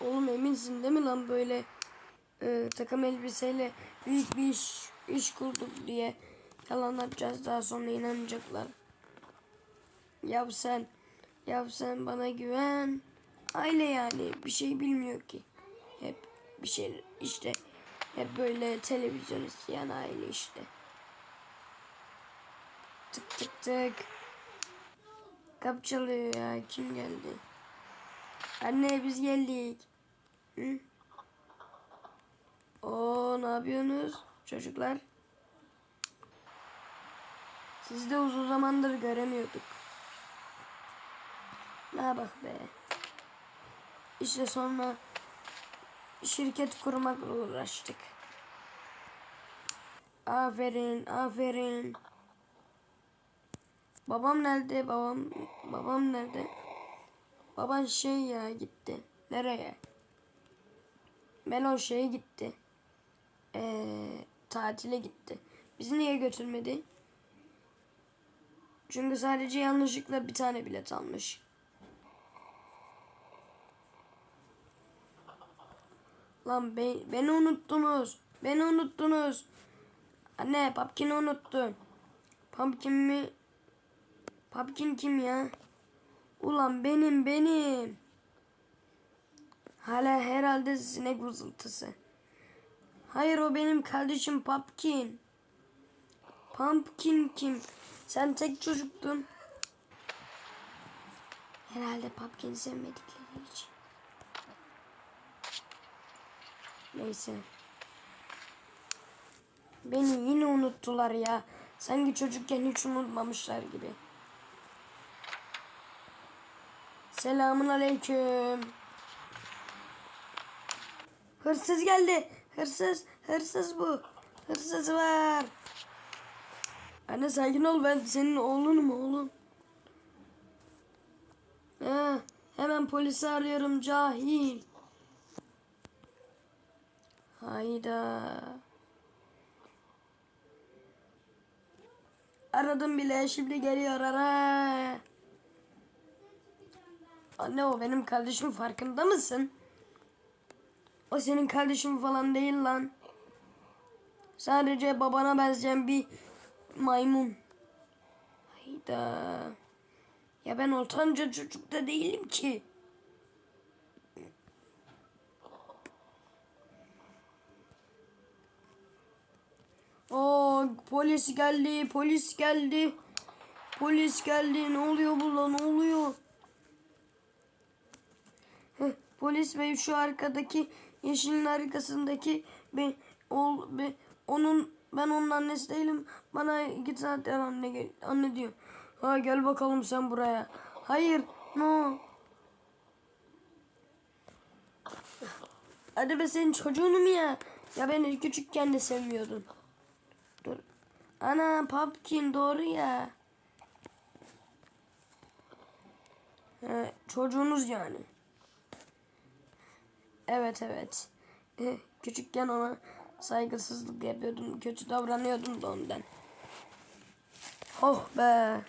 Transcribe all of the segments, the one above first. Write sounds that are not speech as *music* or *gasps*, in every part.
Oğlum eminsin değil mi lan böyle e, takım elbiseyle büyük bir iş, iş kurduk diye yalan atacağız daha sonra inanacaklar. Yav sen, yav sen bana güven. Aile yani bir şey bilmiyor ki. Hep bir şey işte hep böyle televizyon izleyen aile işte. Tık tık tık. Kapı çalıyor ya kim geldi? Anne biz geldik. Hı? Oo ne yapıyorsunuz çocuklar? Sizi de uzun zamandır göremiyorduk. Ne bak be. İşte sonra şirket kurmakla uğraştık. Aferin, aferin. Babam nerede? Babam babam nerede? Baban şey ya gitti. Nereye? Melon şeye gitti. Ee, tatile gitti. Bizi niye götürmedi? Çünkü sadece yanlışlıkla bir tane bilet almış. Lan be, beni unuttunuz. Beni unuttunuz. Anne Pumpkin'i unuttun. Pumpkin mi? Pumpkin kim ya? Ulan benim benim. Hala herhalde sinek vızıltısı. Hayır o benim kardeşim Pumpkin. Pumpkin kim? Sen tek çocuktun. Herhalde Pumpkin'i sevmedikleri için. Neyse. Beni yine unuttular ya. Sanki çocukken hiç unutmamışlar gibi. Selamun aleyküm. Hırsız geldi. Hırsız. Hırsız bu. Hırsız var. Anne sakin ol ben senin oğlunum oğlum. Ha, hemen polisi arıyorum cahil. Hayda. Aradım bile şimdi geliyor ara. Anne o benim kardeşim farkında mısın? O senin kardeşin falan değil lan. Sadece babana benzeyen bir maymun. Hayda. Ya ben ortanca çocuk da değilim ki. Oo polis geldi, polis geldi. Polis geldi. Ne oluyor burada? Ne oluyor? Polis bey şu arkadaki yeşilin arkasındaki be, ol, be, onun ben onun annesi değilim. Bana iki saat anne gel, anne diyor. Ha gel bakalım sen buraya. Hayır. No. Hadi be senin çocuğunum ya. Ya beni küçükken de sevmiyordun. Dur. Ana Pumpkin doğru ya. He, çocuğunuz yani. Evet evet. Eh, Küçükken ona saygısızlık yapıyordum. Kötü davranıyordum da ondan. Oh be.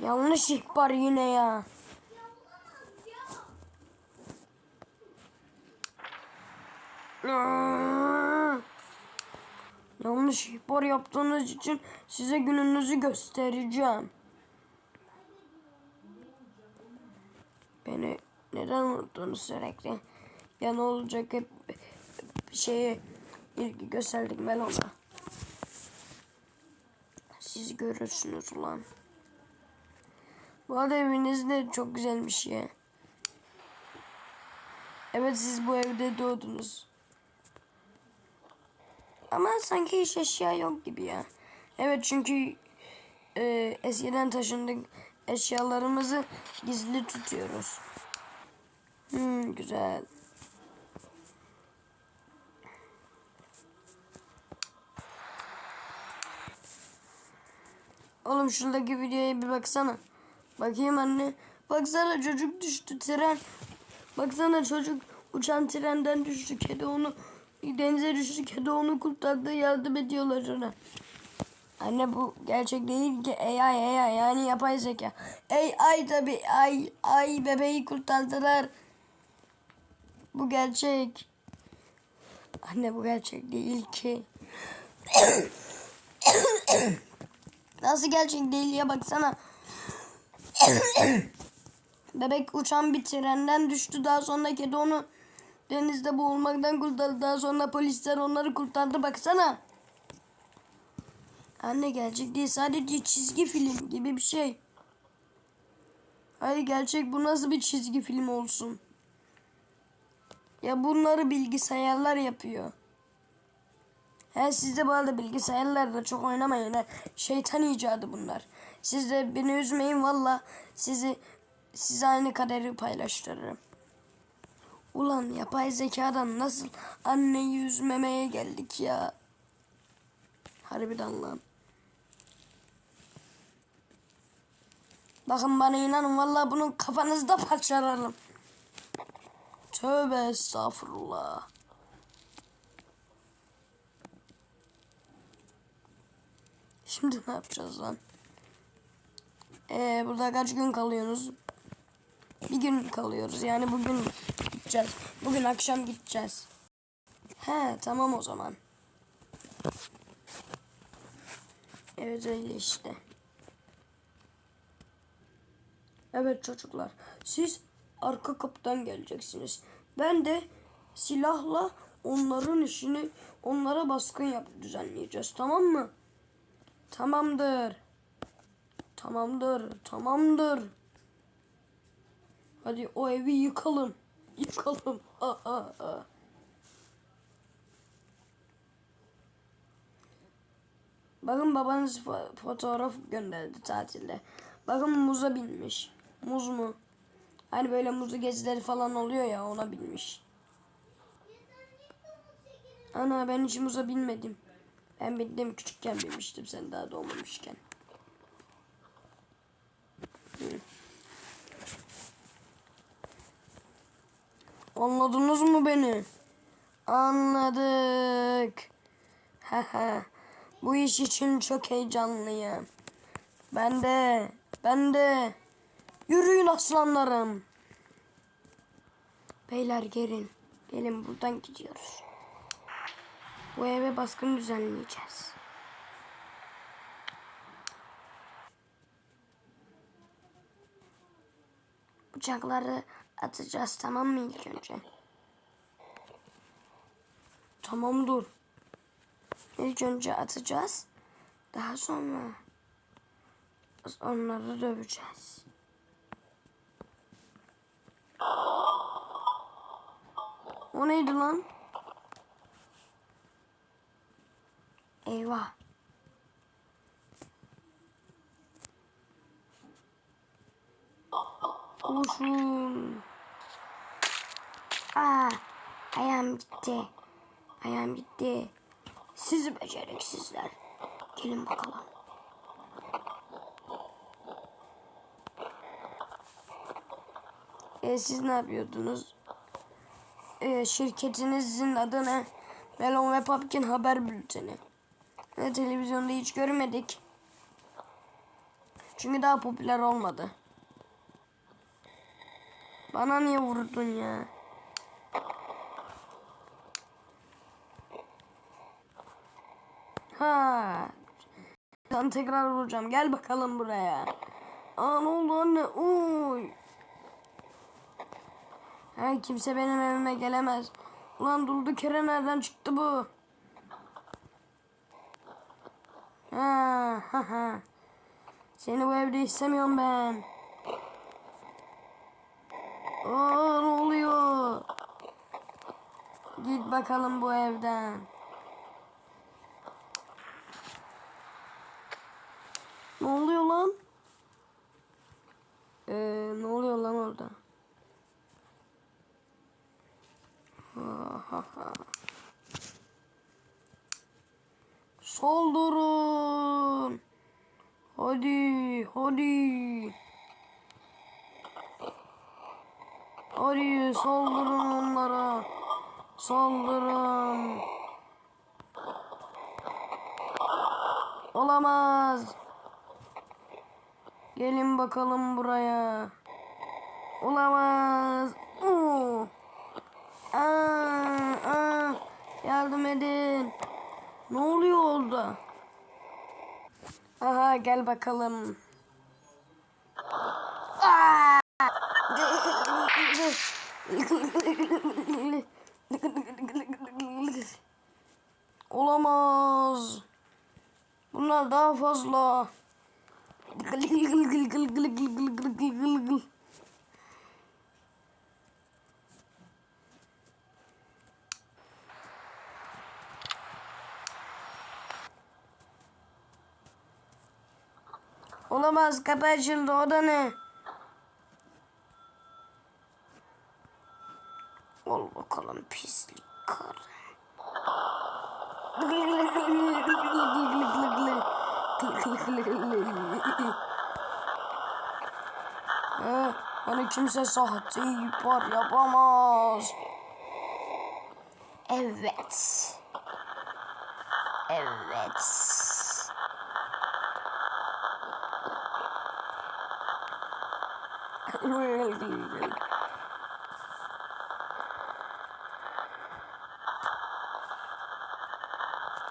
Yanlış ihbar yine ya. Yanlış ihbar yaptığınız için size gününüzü göstereceğim. Beni neden unuttunuz sürekli? Ya ne olacak hep şeye ilgi gösterdik Melon'a. Siz görürsünüz ulan. Bu arada eviniz de çok güzelmiş ya. Evet siz bu evde doğdunuz. Ama sanki hiç eşya yok gibi ya. Evet çünkü e, eskiden taşındık eşyalarımızı gizli tutuyoruz. Hmm, güzel. Oğlum şuradaki videoya bir baksana. Bakayım anne. Baksana çocuk düştü tren. Baksana çocuk uçan trenden düştü. Kedi onu denize düştü. Kedi onu kurtardı. Yardım ediyorlar ona. Anne bu gerçek değil ki AI AI yani yapay zeka. AI tabi ay ay bebeği kurtardılar. Bu gerçek. Anne bu gerçek değil ki. Nasıl gerçek değil ya baksana. Bebek uçan bir trenden düştü. Daha sonra kedi onu denizde boğulmaktan kurtardı. Daha sonra polisler onları kurtardı. Baksana. Anne gerçek değil. Sadece çizgi film gibi bir şey. Hayır gerçek bu nasıl bir çizgi film olsun? Ya bunları bilgisayarlar yapıyor. He siz de bu arada bilgisayarlarda çok oynamayın. He. Şeytan icadı bunlar. Siz de beni üzmeyin valla. Sizi size aynı kaderi paylaştırırım. Ulan yapay zekadan nasıl anneyi üzmemeye geldik ya. Harbiden lan. Bakın bana inanın valla bunun kafanızda parçalarım. Tövbe estağfurullah. Şimdi ne yapacağız lan? Ee, burada kaç gün kalıyorsunuz? Bir gün kalıyoruz. Yani bugün gideceğiz. Bugün akşam gideceğiz. He tamam o zaman. Evet öyle işte. Evet çocuklar. Siz arka kapıdan geleceksiniz. Ben de silahla onların işini onlara baskın yap düzenleyeceğiz. Tamam mı? Tamamdır. Tamamdır. Tamamdır. Hadi o evi yıkalım. *laughs* Yıkalım. Aa, aa, aa. Bakın babanız fo- fotoğraf gönderdi tatilde. Bakın muza binmiş. Muz mu? Hani böyle muzlu gezileri falan oluyor ya ona binmiş. Ana ben hiç muza binmedim. Ben bindim küçükken binmiştim sen daha doğmamışken. Anladınız mı beni? Anladık. Bu iş için çok heyecanlıyım. Ben de, ben de. Yürüyün aslanlarım. Beyler gelin. Gelin buradan gidiyoruz. Bu eve baskın düzenleyeceğiz. Bıçakları atacağız tamam mı ilk önce? Tamam dur. İlk önce atacağız. Daha sonra onları döveceğiz. *gasps* O neydi lan? Eyvah. Koşun. Aa, ayağım gitti. Ayağım gitti. Sizi beceriksizler. Gelin bakalım. E, siz ne yapıyordunuz? E, şirketinizin adı ne? Melon ve Pumpkin haber bülteni. E, televizyonda hiç görmedik. Çünkü daha popüler olmadı. Bana niye vurdun ya? Ha. Ben tekrar vuracağım. Gel bakalım buraya. Aa ne oldu anne? Uy. Ha, kimse benim evime gelemez. Ulan durduk yere nereden çıktı bu? Ha, ha, ha. Seni bu evde istemiyorum ben. Aa ne oluyor? Git bakalım bu evden. Ne oluyor lan? Ee, ne oluyor lan orada? Ha, ha, ha. *laughs* Saldırın. Hadi, hadi. Hadi saldırın onlara. Saldırın. Olamaz. Gelin bakalım buraya. Olamaz. Oo. Aa, aa. Yardım edin. Ne oluyor orada? Aha gel bakalım. Aa! Olamaz. Bunlar daha fazla. Olamaz kapı açıldı o da ne? Ol bakalım pislik karı. Ha, hani kimse sahte ihbar yapamaz. Evet. Evet.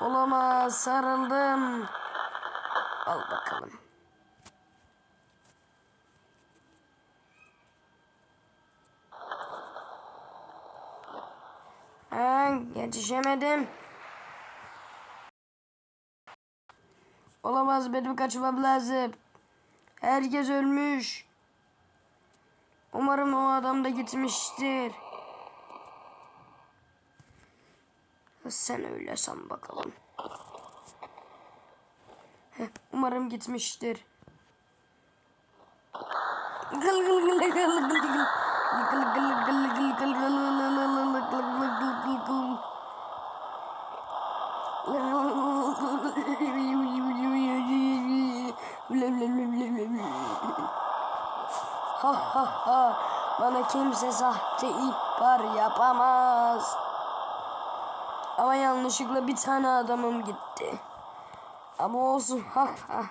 Olamaz sarıldım. Al bakalım. Ha, yetişemedim. Olamaz benim kaçmam lazım. Herkes ölmüş. Umarım o adam da gitmiştir. Sen öyle san bakalım. Heh, umarım gitmiştir. Gıl gıl gıl gıl gıl gıl gıl. Gıl gıl gıl gıl gıl Ha ha ha. Bana kimse sahte ihbar yapamaz. Ama yanlışlıkla bir tane adamım gitti. Ama olsun ha ha.